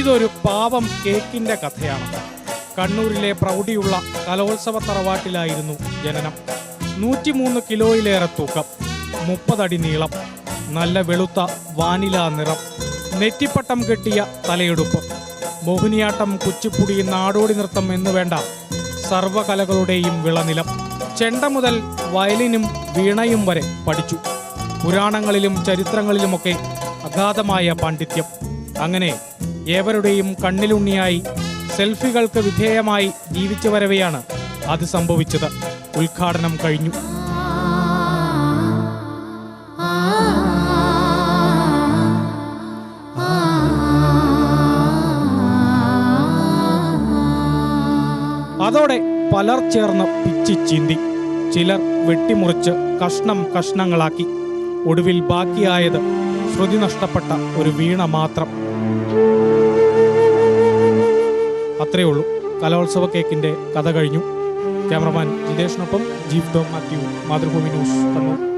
ഇതൊരു പാവം കേക്കിന്റെ കഥയാണ്. കണ്ണൂരിലെ പ്രൗഢിയുള്ള കലോത്സവ തറവാട്ടിലായിരുന്നു ജനനം. നൂറ്റിമൂന്ന് കിലോയിലേറെ തൂക്കം മുപ്പതടി നീളം നല്ല വെളുത്ത വാനില നിറം നെറ്റിപ്പട്ടം കെട്ടിയ തലയെടുപ്പ് മോഹിനിയാട്ടം കുച്ചിപ്പുടി നാടോടി നൃത്തം എന്നു വേണ്ട സർവകലകളുടെയും വിളനിലം. ചെണ്ട മുതൽ വയലിനും വീണയും വരെ പഠിച്ചു. പുരാണങ്ങളിലും ചരിത്രങ്ങളിലുമൊക്കെ അഗാധമായ പാണ്ഡിത്യം. അങ്ങനെ ഏവരുടെയും കണ്ണിലുണ്ണിയായി സെൽഫികൾക്ക് വിധേയമായി ജീവിച്ചു വരവെയാണ് അത് സംഭവിച്ചത്. ഉദ്ഘാടനം കഴിഞ്ഞു. അതോടെ പലർ ചേർന്ന് പിച്ചി ചീന്തി. ചിലർ വെട്ടിമുറിച്ച് കഷ്ണം കഷ്ണങ്ങളാക്കി. ഒടുവിൽ ബാക്കിയായത് ശ്രുതി നഷ്ടപ്പെട്ട ഒരു വീണ മാത്രം. അത്രയേ ഉള്ളൂ. കലോത്സവ കേക്കിന്റെ കഥ കഴിഞ്ഞു. ക്യാമറമാൻ ജിതേഷിനൊപ്പം ടോം മാത്യു മാതൃഭൂമി ന്യൂസ് കണ്ണൂർ.